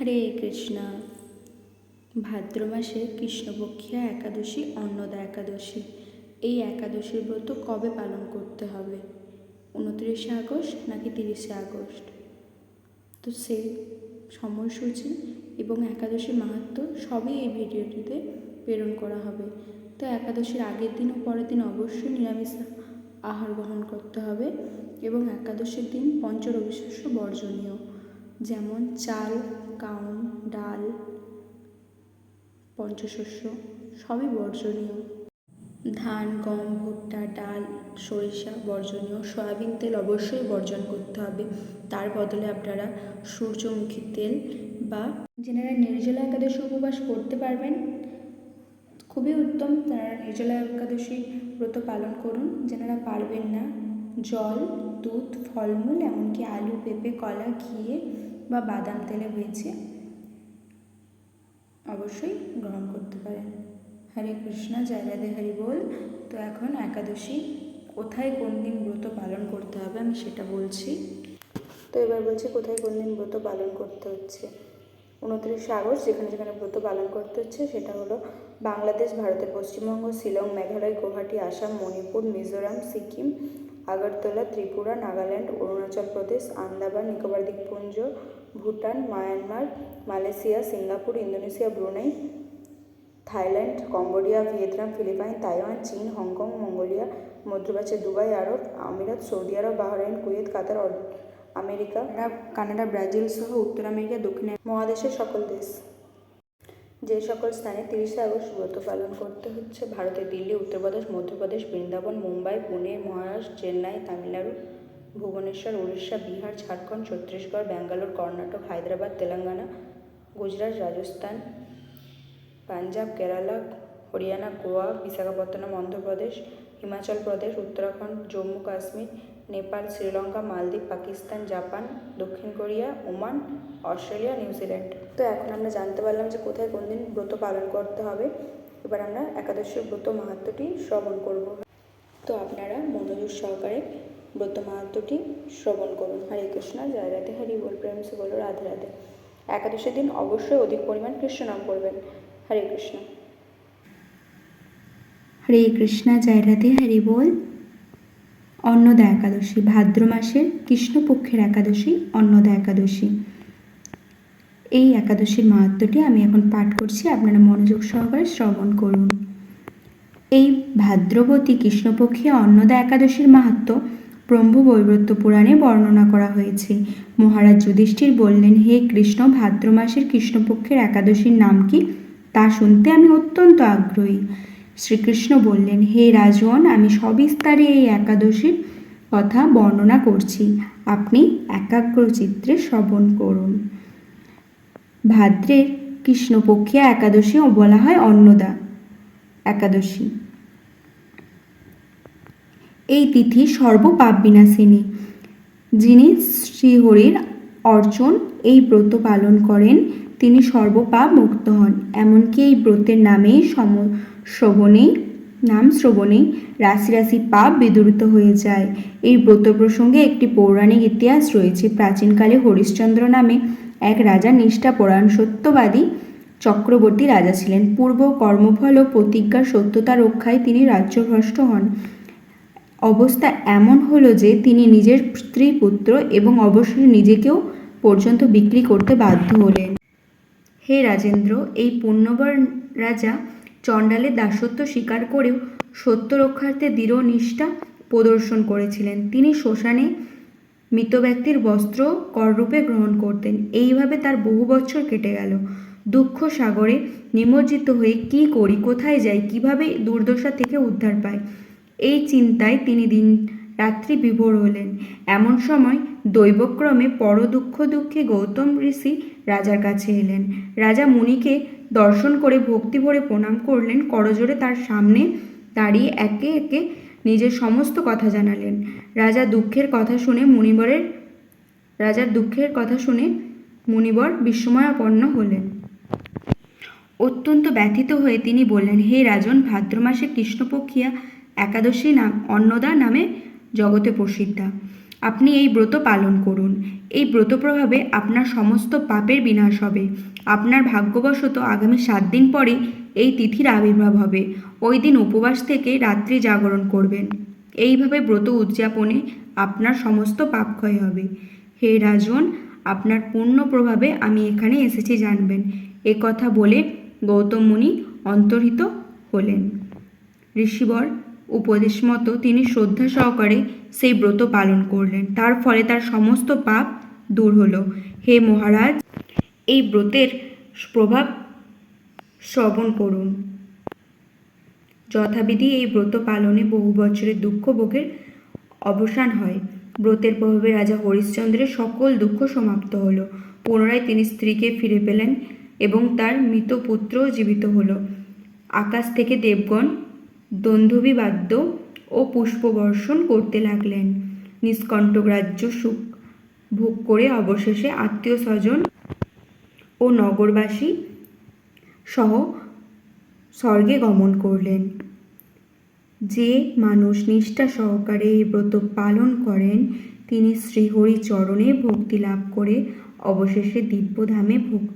হরে কৃষ্ণা। ভাদ্র মাসে কৃষ্ণপক্ষিয়া একাদশী, অন্নদা একাদশী। এই একাদশীর ব্রত কবে পালন করতে হবে? উনত্রিশে আগস্ট নাকি তিরিশে আগস্ট? তো সেই সময়সূচি এবং একাদশীর মাহাত্ম সবই এই ভিডিওটিতে প্রেরণ করা হবে। তো একাদশীর আগের দিন ও পরের দিন অবশ্যই নিরামিষ আহার গ্রহণ করতে হবে এবং একাদশীর দিন পঞ্চরবিশস্য বর্জনীয়। যেমন চাল, কাউন, ডাল, পঞ্চশস্য, সবই বর্জনীয়। ধান, গম, ভুট্টা, ডাল, সরিষা বর্জনীয়। সয়াবিন তেল অবশ্যই বর্জন করতে হবে। তার বদলে আপনারা সূর্যমুখী তেল বা যেনারা নির্জলা একাদশী উপবাস করতে পারবেন, খুবই উত্তম। তারা নির্জলা একাদশী ব্রত পালন করুন। যেনারা পারবেন না জল, দুধ, ফলমূল, এমনকি আলু, পেঁপে, কলা ঘিয়ে বা বাদাম তেলে ভেজে অবশ্যই গ্রহণ করতে পারেন। হরে কৃষ্ণ, জয় রাধে, হরি বল। তো এখন একাদশী, কোথায় কোন দিন ব্রত পালন করতে হবে আমি সেটা বলছি। তো এবার বলছি কোথায় কোন দিন ব্রত পালন করতে হচ্ছে। উনত্রিশে আগস্ট, যেখানে যেখানে ব্রত পালন করতে হচ্ছে, সেটা হলো বাংলাদেশ, ভারতের পশ্চিমবঙ্গ, শিলং, মেঘালয়, গুয়াহাটি, আসাম, মণিপুর, মিজোরাম, সিকিম আগরতলা, ত্রিপুরা, নাগাল্যান্ড, অরুণাচল প্রদেশ, আন্দামান, নিকোবর দ্বীপপুঞ্জ, Bhutan, Myanmar, Malaysia, Singapore, Indonesia, Brunei, Thailand, Cambodia, Vietnam, Philippines, Taiwan, চীন, হংকং, মঙ্গোলিয়া, মধ্যপ্রাচ্য, দুবাই, আরব আমিরাত, সৌদি আরব, Bahrain, Kuwait, Qatar America, Canada, Brazil সহ উত্তর আমেরিকা, দক্ষিণ মহাদেশের সকল দেশ। যে সকল স্থানে তিরিশে আগস্ট ব্রত পালন করতে হচ্ছে ভারতের দিল্লি, উত্তরপ্রদেশ, মধ্যপ্রদেশ, বৃন্দাবন, মুম্বাই, পুনে, মহারাষ্ট্র, চেন্নাই, তামিলনাড়ু, ভুবনেশ্বর, উড়িষ্যা, বিহার, ঝাড়খণ্ড, ছত্তিশগড়, ব্যাঙ্গালোর, কর্ণাটক, হায়দ্রাবাদ, তেলেঙ্গানা, গুজরাট, রাজস্থান, পাঞ্জাব, কেরালা, হরিয়ানা, গোয়া, বিশাখাপত্তনম, অন্ধ্রপ্রদেশ, হিমাচল প্রদেশ, উত্তরাখণ্ড, জম্মু, কাশ্মীর নেপাল, শ্রীলঙ্কা, মালদ্বীপ, পাকিস্তান, জাপান, দক্ষিণ Korea, Oman, Australia, New Zealand. তো এখন আমরা জানতে পারলাম যে কোথায় কোন দিন ব্রত পালন করতে হবে। এবার আমরা একাদশীর ব্রত মাহাত্মটি শ্রবণ করব। তো আপনারা মনোযোগ সহকারে ব্রত মাহাত্মটি শ্রবণ করুন। হরে কৃষ্ণ, জয় রাধে, হরি বল, প্রেম সে বলো রাধে রাধে। একাদশীর দিন অবশ্যই অধিক পরিমাণ কৃষ্ণ নাম করবেন। হরে কৃষ্ণ। হরে কৃষ্ণ, জয় রাধে, হরি বল। অন্নদা একাদশী, ভাদ্র মাসের কৃষ্ণপক্ষের একাদশী, অন্নদা একাদশী। এই একাদশীর মাহাত্মটি আমি এখন পাঠ করছি, আপনারা মনোযোগ সহকারে শ্রবণ করুন। এই ভাদ্রবতী কৃষ্ণপক্ষে অন্নদা একাদশীর মাহাত্ম ব্রহ্ম বৈবর্ত পুরাণে বর্ণনা করা হয়েছে। মহারাজ যুধিষ্ঠির বললেন, হে কৃষ্ণ, ভাদ্র মাসের কৃষ্ণপক্ষের একাদশীর নাম কি? তা শুনতে আমি অত্যন্ত আগ্রহী। শ্রীকৃষ্ণ বললেন, হে রাজওয়ান আমি সবিস্তারে এই একাদশীর কথা বর্ণনা করছি। আপনি একাগ্র চিত্রে শ্রবণ করুন। ভাদ্রের কৃষ্ণপক্ষিয়া একাদশীও বলা হয় অন্নদা একাদশী। এই তিথি সর্বপাপ বিনাশিনী যিনি শ্রীহরির অর্জন এই ব্রত পালন করেন, তিনি সর্বপাপ মুক্ত হন। এমনকি এই ব্রতের নামেই সম শ্রবণেই নাম শ্রবণেই রাশি রাশি পাপ বিদূরিত হয়ে যায়। এই ব্রত প্রসঙ্গে একটি পৌরাণিক ইতিহাস রয়েছে। প্রাচীনকালে হরিশ্চন্দ্র নামে এক রাজা নিষ্ঠাপরায়ণ সত্যবাদী চক্রবর্তী রাজা ছিলেন। পূর্ব কর্মফল ও প্রতিজ্ঞার সত্যতা রক্ষায় তিনি রাজ্যভ্রষ্ট হন। অবস্থা এমন হলো যে তিনি নিজের স্ত্রী পুত্র এবং অবশ্যই নিজেকেও পর্যন্ত বিক্রি করতে বাধ্য হলেন। হে রাজেন্দ্র, এই পুণ্যবর রাজা চণ্ডালের দাসত্ব স্বীকার করেও সত্য রক্ষার্থে দৃঢ় নিষ্ঠা প্রদর্শন করেছিলেন। তিনি শ্মশানে মৃত ব্যক্তির বস্ত্র কররূপে গ্রহণ করতেন। এইভাবে তার বহু বছর কেটে গেল। দুঃখ সাগরে নিমজ্জিত হয়ে কি করি, কোথায় যাই, কীভাবে দুর্দশা থেকে উদ্ধার পাই? এই চিন্তায় তিনি দিন রাত্রি বিভোর হলেন। এমন সময় দৈবক্রমে পর দুঃখ দুঃখে গৌতম ঋষি রাজার কাছে এলেন। রাজা মুনিকে দর্শন করে ভক্তি ভরে প্রণাম করলেন। করজোরে তার সামনে দাঁড়িয়ে একে একে নিজের সমস্ত কথা জানালেন। রাজা দুঃখের কথা শুনে মুনিবরের, রাজার দুঃখের কথা শুনে মুনিবর বিস্ময়াপন্ন হলেন। অত্যন্ত ব্যথিত হয়ে তিনি বললেন, হে রাজন ভাদ্র মাসে কৃষ্ণপক্ষিয়া একাদশী নাম অন্নদা নামে জগতে প্রসিদ্ধা। আপনি এই ব্রত পালন করুন। এই ব্রত প্রভাবে আপনার সমস্ত পাপের বিনাশ হবে। আপনার ভাগ্যবশত আগামী সাত দিন পরে এই তিথির আবির্ভাব হবে। ওই দিন উপবাস থেকে রাত্রি জাগরণ করবেন। এইভাবে ব্রত উদযাপনে আপনার সমস্ত পাপ ক্ষয় হবে। হে রাজন, আপনার পূর্ণ প্রভাবে আমি এখানে এসেছি জানবেন। এ কথা বলে গৌতম মুনি অন্তর্হিত হলেন। ঋষিবর উপদেশ মতো তিনি শ্রদ্ধা সহকারে সেই ব্রত পালন করলেন। তার ফলে তার সমস্ত পাপ দূর হলো। হে মহারাজ, এই ব্রতের প্রভাব শ্রবণ করুন। যথাবিধি এই ব্রত পালনে বহু বছরের দুঃখ ভোগের অবসান হয়। ব্রতের প্রভাবে রাজা হরিশ্চন্দ্রের সকল দুঃখ সমাপ্ত হলো। পুনরায় তিনি স্ত্রীকে ফিরে পেলেন এবং তার মৃত পুত্রও জীবিত হলো। আকাশ থেকে দেবগণ দন্ধবী বাদ্য ও পুষ্পবর্ষণ করতে লাগলেন। নিষ্কণ্টক রাজ্য সুখ ভোগ করে অবশেষে আত্মীয় স্বজন ও নগরবাসী সহ স্বর্গে গমন করলেন। যে মানুষ নিষ্ঠা সহকারে এই ব্রত পালন করেন, তিনি শ্রীহরি চরণে ভক্তি লাভ করে অবশেষে দিব্যধামে ভোগ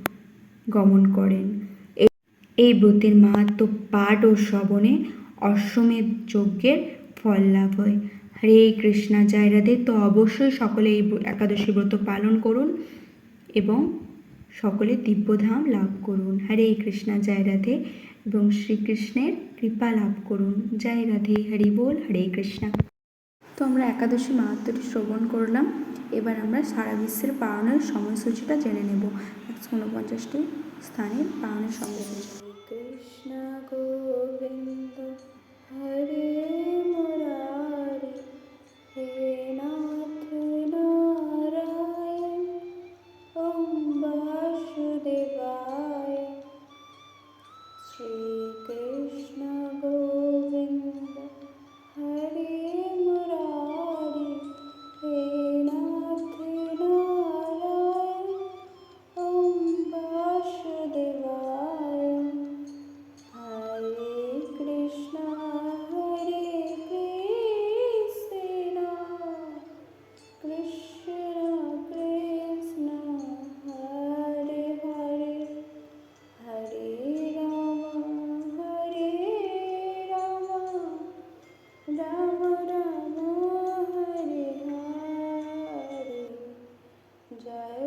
গমন করেন। এই- এই ব্রতের মাহাত্ম পাঠ ও শ্রবণে অশ্বমেধ যজ্ঞের ফল লাভ হয়। হরে কৃষ্ণা, জয় রাধে। তো অবশ্যই সকলে এই একাদশী ব্রত পালন করুন এবং সকলে দিব্যধাম লাভ করুন। হরে কৃষ্ণা, জয় রাধে এবং শ্রীকৃষ্ণের কৃপা লাভ করুন। জয় রাধে, হরি বল, হরে কৃষ্ণা। তো আমরা একাদশী মাহাত্মটি শ্রবণ করলাম। এবার আমরা সারা বিশ্বের পালনের সময়সূচিটা জেনে নেব। একশো ঊনপঞ্চাশটি স্থানে পালনের সময়সূচি। কৃষ্ণ গোবিন্দ, হরে वासुदेवा